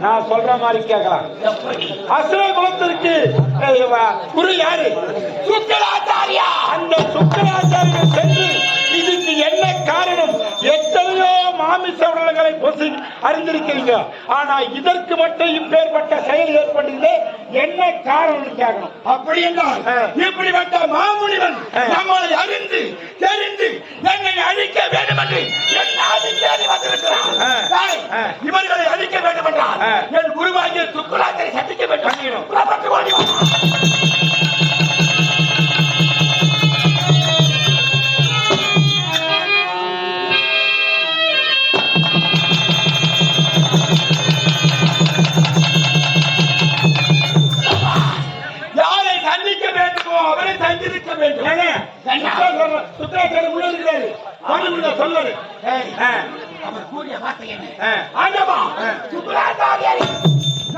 நான் சொல்ற மாதிரி கேட்கலாம். அசுர குலத்திற்கு குரு யாரு? சுக்கராச்சாரியா அந்த சுக்கராச்சாரியர் சென்று இதுக்கு என்ன காரணம் எத்தனையோ மாமிச உடல்களை பொசு அறிந்திருக்கிறீங்க ஆனா இதற்கு மட்டும் இப்பேற்பட்ட செயல் ஏற்பட்டது என்ன காரணம் கேட்கணும் அப்படி என்றால். இப்படிப்பட்ட மாமுனிவன். நம்மளை அறிந்து தெரிந்து என்னை அழிக்க வேண்டும் என்று. இவர்களை அழிக்க வேண்டும் என்றால். என் குருவாகிய சுக்கராச்சரை சந்திக்க வேண்டும் உள்ள இருக்கிறாரு. அவர் கூறிய வார்த்தை என்ன. ஆண்டவா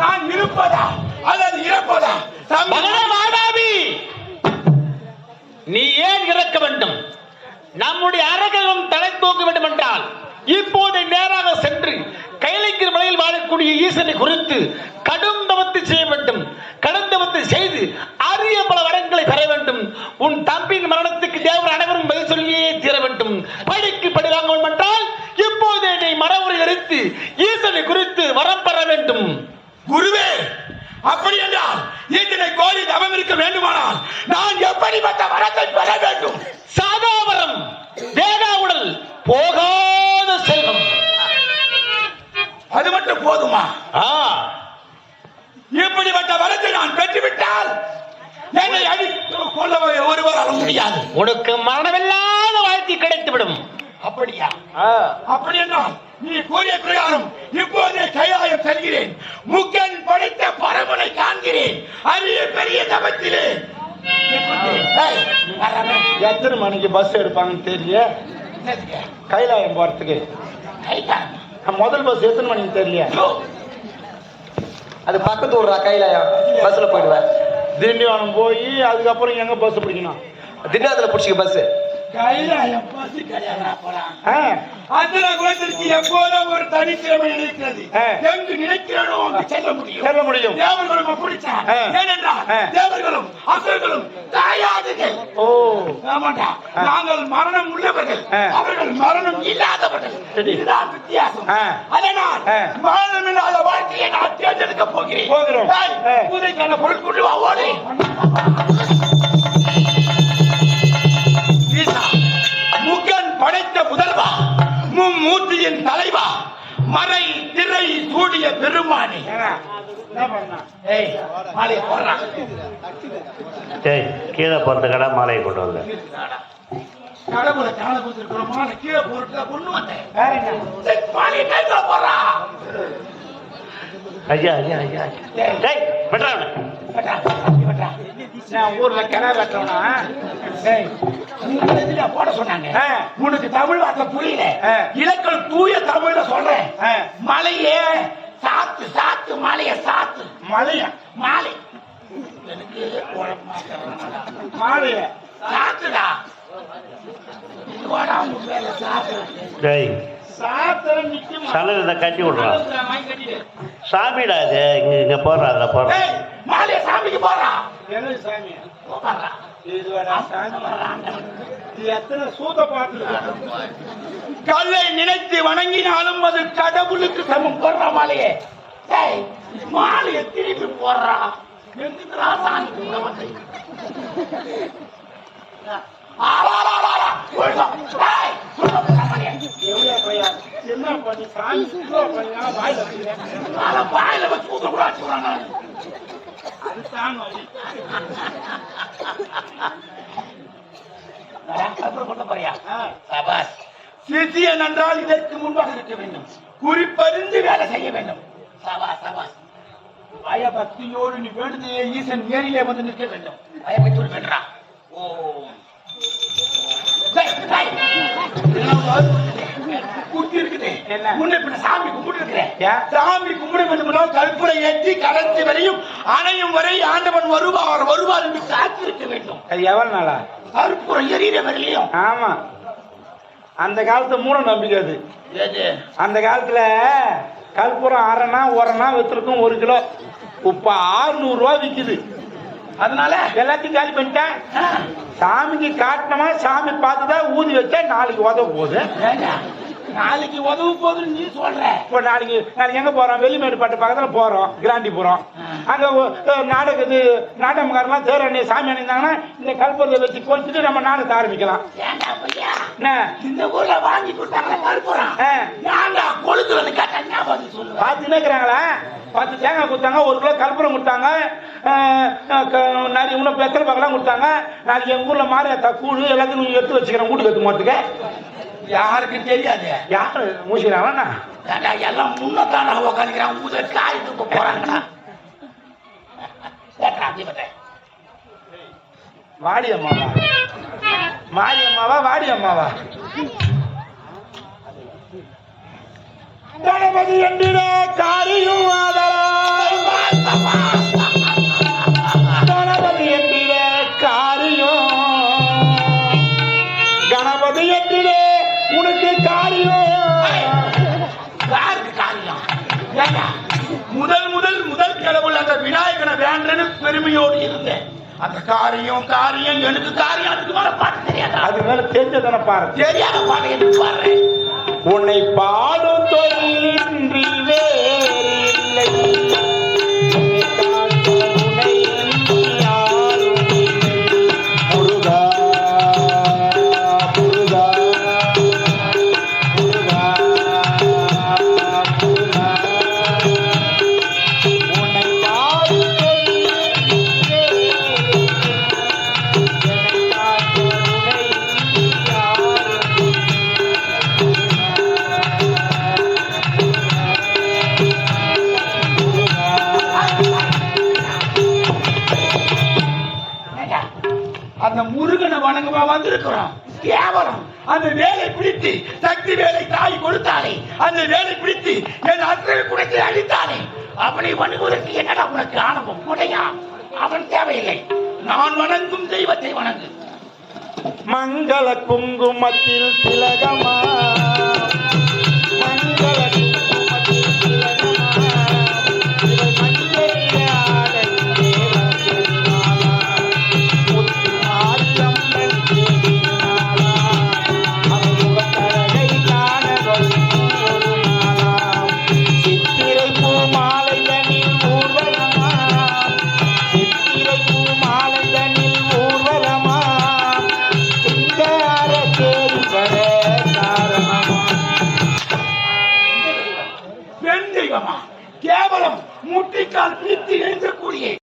நான் இருப்பதா அல்லது இறப்பதா? மாதாவி நீ ஏன் இறக்க வேண்டும்? நம்முடைய அரகம் தலை தூக்க வேண்டும் என்றால் இப்போது நேராக சென்று கைலைக்கிற மலையில் வாழக்கூடிய ஈசனை குறித்து கடும் தவத்தை செய்ய வேண்டும். கடும் தவத்தை செய்து அரிய பல வரங்களை பெற வேண்டும். உன் தம்பியின் மரணத்துக்கு தேவர் அனைவரும் பதில் சொல்லியே தீர வேண்டும். படிக்கு படி வாங்க வேண்டும் என்றால் இப்போதே நீ மரபுரை எரித்து ஈசனை குறித்து வரம் பெற வேண்டும். குருவே அப்படி என்றால் இத்தனை கோடி தவம் இருக்க வேண்டுமானால் நான் எப்படிப்பட்ட வரத்தை பெற வேண்டும்? சாதாவரம் தேகா உடல் போகாத செல்வம். அது மட்டும் போதுமா? இப்படிப்பட்ட வரத்தை நான் பெற்றுவிட்டால் என்னை அடி கொள்ள ஒருவரால் முடியாது. உனக்கு மரணமில்லாத வாழ்க்கை கிடைத்துவிடும். அப்படியா. அப்படி என்றால் நீ கூறிய பிரகாரம் இப்போதே கைலாயம் செல்கிறேன். முக்கன் படைத்த பரமனை காண்கிறேன். அரிய பெரிய தபத்திலே. எத்தனை மணிக்கு பஸ் எடுப்பாங்கன்னு தெரியல? கைலாயம் போறதுக்கு. முதல் பஸ் எத்தனை மணிக்கு தெரியல அது பக்கத்து ஊர்ரா கைலாயம். பஸ்ல போயிடுவேன். திண்டிவனம் போய் அதுக்கப்புறம் எங்கே பஸ் பிடிக்கணும்? திண்டிவனத்தில் பிடிச்சிக்க பஸ்ஸு ஆ, அத்தனை குலத்திற்கு எப்போதும் ஒரு தனித்திறமை இருக்கிறது. எங்கு நினைக்கிறோனோ செல்ல முடியும் செல்ல முடியும் தேவர்களும் அப்படித்தான் ஆ. ஏனென்றால். தேவர்களும் அசுரர்களும் தாயாதுகள் ஓ ஆமாண்டா நாங்கள் மரணம் உள்ளவர்கள். அவர்கள் மரணம் இல்லாதவர்கள். இதுதான் வித்தியாசம். அதனால். மரணம் இல்லாத வாழ்க்கையை நான் தேர்ந்தெடுக்க போகிறேன் போகிறோம். பூஜைக்கான பொருள் கொண்டு வா ஓடு மும்மூர்த்தியின் தலைவா மறை திரை சூடிய பெருமானி. கீழே பிறந்த கடை மாலையை கொண்டு வந்த கடவுளை காண கொடுத்துருக்கிறோம் மாலை கீழே போட்டு கொண்டு வந்தேன். போடுறான் ஐயா ஐயா ஐயா. டேய். வெட்டா, வெட்டா. நான் ஊர்ல கிணறு வெட்டவனா ஏய், போட சொன்னாங்க. உனக்கு தமிழ் வார்த்தை புரியல. இலக்கணம் தூய தமிழ்ல சொல்றேன். மலையே சாத்து சாத்து மலைய சாத்து. மலையா? மாலை. எனக்கு. மாலைய? சாத்துடா. சலனத்தை கட்டி விட்றான் சாமிடா இது இங்க இங்க போடுறா அதில் போடுறா. ஏய், மாலைய சாமிக்கு போறா என்ன சாமி? போடுறா. எத்தனை சூத பாட்டு கல்லை நினைத்து வணங்கினாலும் அது கடவுளுக்கு சமம் போடுற மாலையே மாலையை திருப்பி போடுறா என்ன பண்ணி சாமி வாயில வாயில வச்சு. அது தாங்க வலி. போறியா? சபாஸ். சிசியன் என்றால் இதற்கு முன்பாக இருக்க வேண்டும் குறிப்பறிந்து வேலை செய்ய வேண்டும் சபாஸ் சபாஸ் பயபக்தியோடு நீ வேண்டுதே ஈசன் நேரிலே வந்து நிற்க வேண்டும் பயபக்தியோடு வேண்டா ஓ குத்தி இருக்குது என்ன? முன்ன பின்ன சாமி கும்பிட்டு இருக்கிறேன்? சாமி கும்பிட கற்பூரை ஏற்றி கடைசி வரையும் அணையும் வரை ஆண்டவன் வருவார் வருவார் என்று காத்திருக்க வேண்டும். அது எவ்வளவு நாளா? கற்பூரம் எரியிற வரையிலையும். ஆமா. அந்த காலத்து மூட நம்பிக்கை அது. அந்த காலத்துல கற்பூரம் அரைனா ஒரணா வித்துருக்கும் ஒரு கிலோ. இப்போ ஆறுநூறுவா விற்குது அதனால? எல்லாத்தையும் காலி பண்ணிட்டேன் சாமிக்கு காட்டினமா சாமி பார்த்துதான் ஊதி வச்சா நாளைக்கு உதவ போகுது. நாளைக்கு உதவு போகுதுன்னு நீ சொல்ற. இப்போ நாளைக்கு நாளைக்கு எங்க போறோம்? வெள்ளிமேடு பாட்டு பக்கத்துல போறோம் கிராண்டிபுரம். அங்க ஒ- அஹ் நாடகம் இது நாடகக்காரெல்லாம் தேர் அண்ணி சாமி அணிந்தாங்கன்னா இந்த கல்புரத்தை வச்சு கொடுத்துட்டு நம்ம நாடகத்தை ஆரம்பிக்கலாம். இந்த ஊர்ல வாங்கி கொடுத்தாங்க கருப்புறான் ஆ. ஏன்டா கொளுத்துறது கேட்டா பதில் சொல்லுவேன் இருக்கிறாங்களா பத்து தேங்காய் கொடுத்தாங்க ஒரு கிலோ கற்பூரம் கொடுத்தாங்க நிறைய இன்னும் பெத்தலை பக்கம்லாம் கொடுத்தாங்க. நாளைக்கு எங்கள் ஊரில் மாறியாத்தா கூடு எல்லாத்தையும் நீங்க எடுத்து வச்சுக்கிறேன் வீட்டுக்கு எடுத்து போகிறதுக்கு யாருக்கும் தெரியாது. யார்? ஏண்டா எல்லாம் முன்னத்தான உட்காந்துக்கிறான் ஊத காய் தூக்க போறாங்கடா. வாடி அம்மாவா மாடி அம்மாவா வாடி அம்மாவா கணபதி என்கிற காரியும் ஆதலாய் பெருமையோடு இருந்தேன். அந்த காரியம் காரியம் எனக்கு காரியம் அதுக்கு மேல பாட்டு தெரியாதா? அது மேல தெரிஞ்சதான பாரு தெரியாத பாட்டு எனக்கு பாடுறேன். உன்னை பாடும் தொழிலின்றி அந்த முருகனை வணங்கவா வந்திருக்கிறோம். கேவலம். அந்த வேலை பிடித்து சக்தி வேலை தாய் கொடுத்தாலே அந்த வேலை பிடித்து என் அத்தனை குடத்தை அழித்தாலே அவனை வணங்குவதற்கு என்னடா உனக்கு ஆணவம் முடையா அவன் தேவையில்லை. நான் வணங்கும் தெய்வத்தை வணங்கு. மங்கள குங்குமத்தில் திலகமா?